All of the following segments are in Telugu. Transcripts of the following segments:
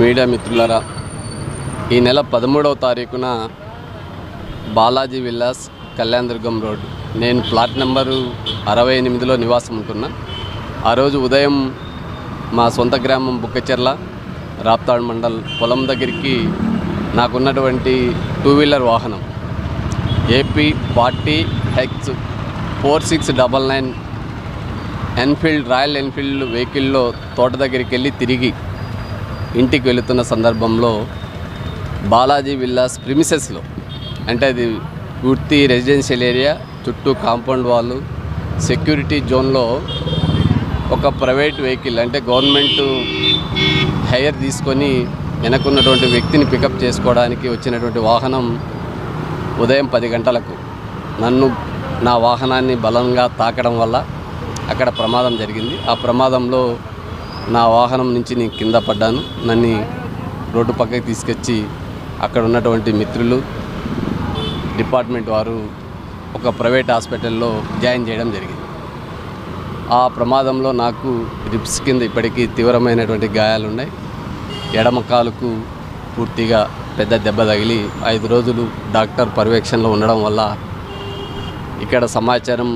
మీడియా మిత్రులారా ఈ నెల పదమూడవ తారీఖున బాలాజీ విల్లాస్ కళ్యాణదుర్గం రోడ్. నేను ప్లాట్ నెంబరు అరవై ఎనిమిదిలో నివాసం ఉంటున్నా ఆ రోజు ఉదయం మా సొంత గ్రామం బుక్కచెర్ల రాప్తాడ్ మండల్ పొలం దగ్గరికి నాకున్నటువంటి టూ వీలర్ వాహనం. AP forty X four six double nine Enfield Royal Enfield వెహికల్లో తోట దగ్గరికి వెళ్ళి తిరిగి ఇంటికి వెళుతున్న సందర్భంలో బాలాజీ విల్లాస్ ప్రిమిసెస్లో అంటే అది పూర్తి రెసిడెన్షియల్ ఏరియా చుట్టూ కాంపౌండ్ వాళ్ళు సెక్యూరిటీ జోన్లో ఒక ప్రైవేట్ వెహికల్ అంటే గవర్నమెంట్ హైయర్ తీసుకొని వెనకున్నటువంటి వ్యక్తిని పికప్ చేసుకోవడానికి వచ్చినటువంటి వాహనం ఉదయం పది గంటలకు నన్ను నా వాహనాన్ని బలంగా తాకడం వల్ల అక్కడ ప్రమాదం జరిగింది. ఆ ప్రమాదంలో నా వాహనం నుంచి నేను కింద పడ్డాను. నన్ను రోడ్డు పక్కకి తీసుకొచ్చి అక్కడ ఉన్నటువంటి మిత్రులు డిపార్ట్మెంట్ వారు ఒక ప్రైవేట్ హాస్పిటల్లో జాయిన్ చేయడం జరిగింది. ఆ ప్రమాదంలో నాకు రిప్స్ కింద ఇప్పటికీ తీవ్రమైనటువంటి గాయాలు ఉన్నాయి. ఎడమ కాలుకు పూర్తిగా పెద్ద దెబ్బ తగిలి ఐదు రోజులు డాక్టర్ పర్యవేక్షణలో ఉండడం వల్ల ఇక్కడ సమాచారం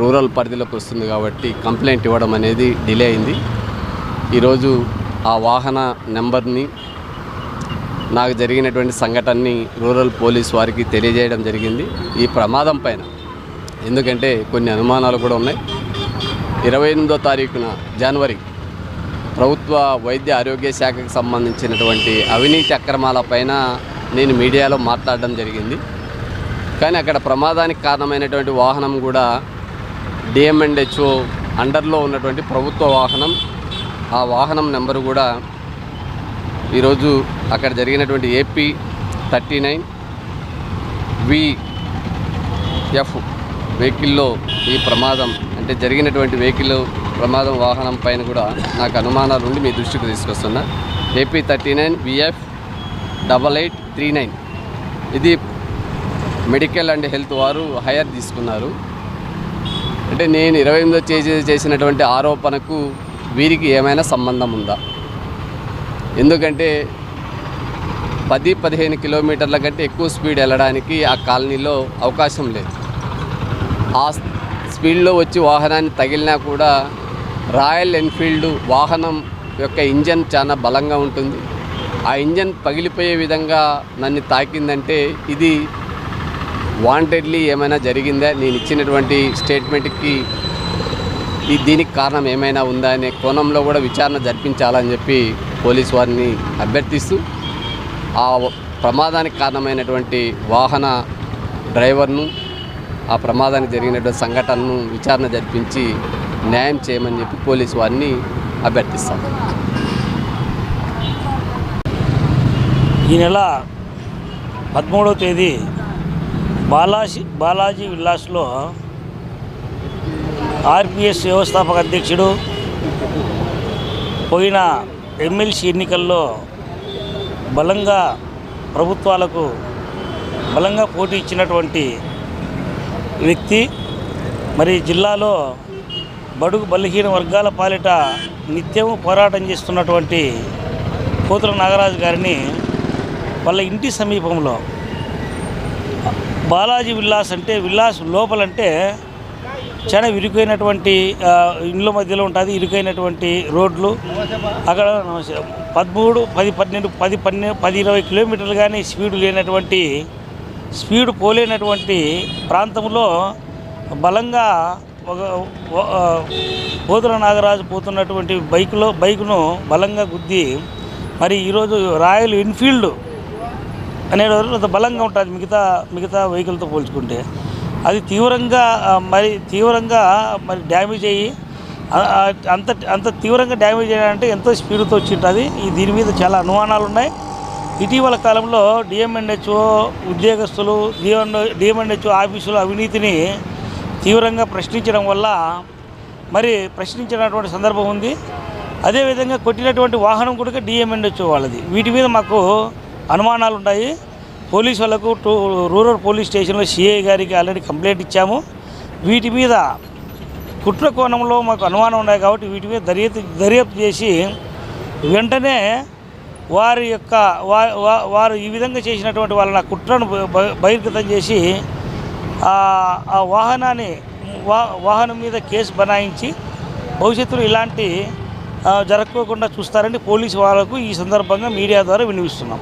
రూరల్ పరిధిలోకి వస్తుంది కాబట్టి కంప్లైంట్ ఇవ్వడం అనేది డిలే అయింది. ఈరోజు ఆ వాహన నెంబర్ని నాకు జరిగినటువంటి సంఘటనని రూరల్ పోలీస్ వారికి తెలియజేయడం జరిగింది ఈ ప్రమాదం పైన. ఎందుకంటే కొన్ని అనుమానాలు కూడా ఉన్నాయి. ఇరవై ఎనిమిదో తారీఖున జనవరి ప్రభుత్వ వైద్య ఆరోగ్య శాఖకు సంబంధించినటువంటి అవినీతి అక్రమాల పైన నేను మీడియాలో మాట్లాడడం జరిగింది. కానీ అక్కడ ప్రమాదానికి కారణమైనటువంటి వాహనం కూడా డిఎంఎండ్హెచ్ఓ అండర్లో ఉన్నటువంటి ప్రభుత్వ వాహనం ఆ వాహనం నెంబరు కూడా ఈరోజు అక్కడ జరిగినటువంటి ఏపీ థర్టీ నైన్ విఎఫ్ వెహికల్లో ఈ ప్రమాదం అంటే జరిగినటువంటి వెహికల్ ప్రమాదం వాహనం పైన కూడా నాకు అనుమానాలు ఉండి మీ దృష్టికి తీసుకొస్తున్నా. AP thirty nine VF double eight three nine. ఇది మెడికల్ అండ్ హెల్త్ వారు హయర్ తీసుకున్నారు. అంటే నేను ఇరవై ఎనిమిదో చేసి చేసినటువంటి ఆరోపణకు వీరికి ఏమైనా సంబంధం ఉందా? ఎందుకంటే పది పదిహేను కిలోమీటర్ల కంటే ఎక్కువ స్పీడ్ వెళ్ళడానికి ఆ కాలనీలో అవకాశం లేదు. ఆ స్పీడ్లో వచ్చి వాహనాన్ని తగిలినా కూడా రాయల్ ఎన్ఫీల్డ్ వాహనం యొక్క ఇంజన్ చాలా బలంగా ఉంటుంది. ఆ ఇంజన్ పగిలిపోయే విధంగా నన్ను తాకిందంటే ఇది వాంటెడ్లీ ఏమైనా జరిగిందా? నేను ఇచ్చినటువంటి స్టేట్మెంట్కి ఈ దీనికి కారణం ఏమైనా ఉందా అనే కోణంలో కూడా విచారణ జరిపించాలని చెప్పి పోలీస్ వారిని అభ్యర్థిస్తూ ఆ ప్రమాదానికి కారణమైనటువంటి వాహన డ్రైవర్ను ఆ ప్రమాదానికి జరిగినటువంటి సంఘటనను విచారణ జరిపించి న్యాయం చేయమని చెప్పి పోలీసు వారిని అభ్యర్థిస్తాం. ఈ నెల పదమూడవ తేదీ బాలాజీ బాలాజీ విల్లాస్లో ఆర్పిఎస్ వ్యవస్థాపక అధ్యక్షుడు. పోయిన ఎమ్మెల్సీ ఎన్నికల్లో బలంగా ప్రభుత్వాలకు బలంగా పోటీ ఇచ్చినటువంటి వ్యక్తి మరి జిల్లాలో బడుగు బలహీన వర్గాల పాలిట నిత్యము పోరాటం చేస్తున్నటువంటి పోతుల నాగరాజు గారిని వాళ్ళ ఇంటి సమీపంలో బాలాజీ విల్లాస్ అంటే విల్లాస్ లోపలంటే చాలా ఇరుకైనటువంటి ఇండ్ల మధ్యలో ఉంటుంది ఇరుకైనటువంటి రోడ్లు. అక్కడ పదమూడు పది పన్నెండు పది పన్నెండు పది ఇరవై కిలోమీటర్లు కానీ స్పీడ్ లేనటువంటి స్పీడ్ పోలేనటువంటి ప్రాంతంలో బలంగా ఒక పోతుల నాగరాజు పోతున్నటువంటి బైక్లో బైక్ను బలంగా గుద్ది మరి ఈరోజు రాయల్ ఎన్ఫీల్డ్ అనే బలంగా ఉంటుంది మిగతా మిగతా వెహికల్తో పోల్చుకుంటే. అది తీవ్రంగా మరి తీవ్రంగా మరి డ్యామేజ్ అయ్యి అంత అంత తీవ్రంగా డ్యామేజ్ అయ్యాలంటే ఎంతో స్పీడ్తో వచ్చింటుంది. ఈ దీని మీద చాలా అనుమానాలు ఉన్నాయి. ఇటీవల కాలంలో డిఎంఎన్హెచ్ఓ ఉద్యోగస్తులు డిఎన్ డిఎంఎన్హెచ్ఓ ఆఫీసులు అవినీతిని తీవ్రంగా ప్రశ్నించడం వల్ల మరి ప్రశ్నించినటువంటి సందర్భం ఉంది. అదేవిధంగా కొట్టినటువంటి వాహనం కూడా డిఎంఎన్హెచ్ఓ వాళ్ళది. వీటి మీద మాకు అనుమానాలు ఉన్నాయి పోలీస్ వాళ్ళకు టూ రూరల్ పోలీస్ స్టేషన్లో సిఐ గారికి ఆల్రెడీ కంప్లైంట్ ఇచ్చాము. వీటి మీద కుట్ర కోణంలో మాకు అనుమానం ఉన్నాయి కాబట్టి వీటి మీద దర్యాప్తు దర్యాప్తు చేసి వెంటనే వారి యొక్క వారు ఈ విధంగా చేసినటువంటి వాళ్ళ కుట్రను బహిర్గతం చేసి ఆ వాహనాన్ని వా వాహనం మీద కేసు బనాయించి భవిష్యత్తులో ఇలాంటి జరగకోకుండా జరగకుండా చూస్తారని పోలీసు వాళ్ళకు ఈ సందర్భంగా మీడియా ద్వారా వినిపిస్తున్నాం